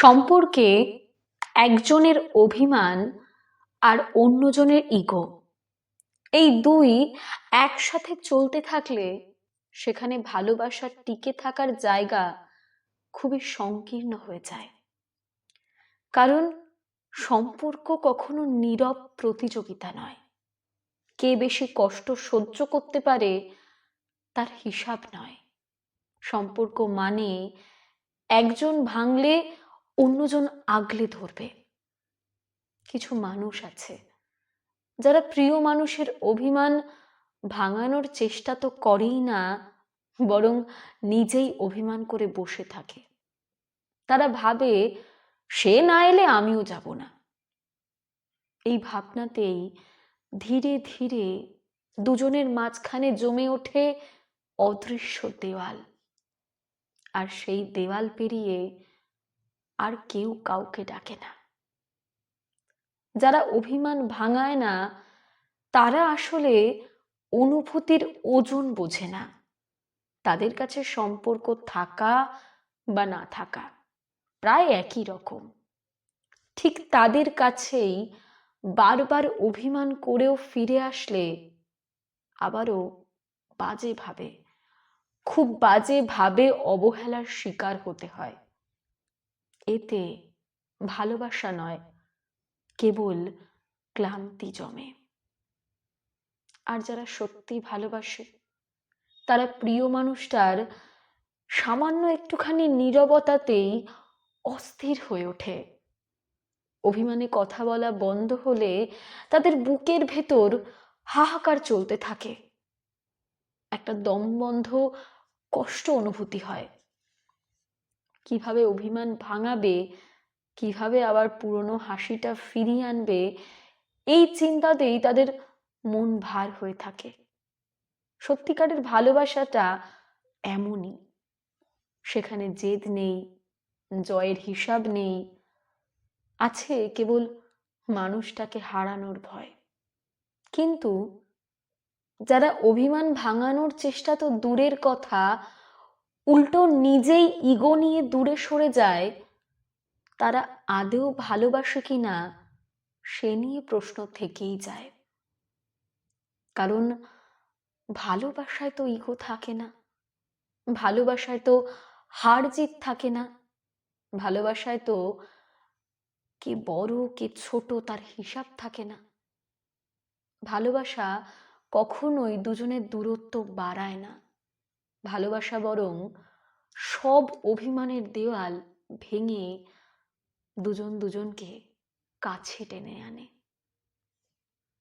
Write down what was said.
সম্পর্কে একজনের অভিমান আর অন্যজনের ইগো এই দুই একসাথে চলতে থাকলে সেখানে ভালোবাসার টিকে থাকার জায়গা খুবই সংকীর্ণ হয়ে যায়। কারণ সম্পর্ক কখনো নীরব প্রতিযোগিতা নয়। কে বেশি কষ্ট সহ্য করতে পারে তার হিসাব নয়। সম্পর্ক মানে একজন ভাঙলে অন্যজন আগলে ধরবে। কিছু মানুষ আছে, যারা প্রিয় মানুষের অভিমান ভাঙানোর চেষ্টা তো করেই না, বরং নিজেই অভিমান করে বসে থাকে। তারা ভাবে, সে না এলে আমিও যাব না। এই ভাবনাতেই ধীরে ধীরে দুজনের মাঝখানে জমে ওঠে অদৃশ্য দেওয়াল। আর সেই দেওয়াল পেরিয়ে আর কেউ কাউকে ডাকে না। যারা অভিমান ভাঙায় না, তারা আসলে অনুভূতির ওজন বোঝে না। তাদের কাছে সম্পর্ক থাকা বা না থাকা প্রায় একই রকম। ঠিক তাদের কাছেই বারবার অভিমান করেও ফিরে আসলে আবারও বাজে ভাবে, খুব বাজে ভাবে অবহেলার শিকার হতে হয়। এতে ভালোবাসা নয়, কেবল ক্লান্তি জমে। আর যারা সত্যি ভালোবাসে, তারা প্রিয় মানুষটার সামান্য একটুখানি নীরবতাতেই অস্থির হয়ে ওঠে। অভিমানে কথা বলা বন্ধ হলে তাদের বুকের ভেতর হাহাকার চলতে থাকে। একটা দমবন্ধ কষ্ট অনুভূতি হয়। কীভাবে অভিমান ভাঙাবে, কীভাবে আবার পুরনো হাসিটা ফিরিয়ে আনবে, এই চিন্তাতেই তাদের মন ভার হয়ে থাকে। সত্যিকারের ভালোবাসাটা এমনই। সেখানে জেদ নেই, জয়ের হিসাব নেই, আছে কেবল মানুষটাকে হারানোর ভয়। কিন্তু যারা অভিমান ভাঙানোর চেষ্টা তো দূরের কথা উল্টো নিজেই ইগো নিয়ে দূরে সরে যায়, তারা আদেও ভালোবাসে কি না, সে নিয়ে প্রশ্ন থেকেই যায়। কারণ ভালোবাসায় তো ইগো থাকে না, ভালোবাসায় তো হার জিত থাকে না, ভালোবাসায় তো কে বড় কে ছোট তার হিসাব থাকে না। ভালোবাসা কখনোই দুজনের দূরত্ব বাড়ায় না। ভালোবাসা বরং সব অভিমানের দেওয়াল ভেঙে দুজন দুজনকে কাছে টেনে আনে।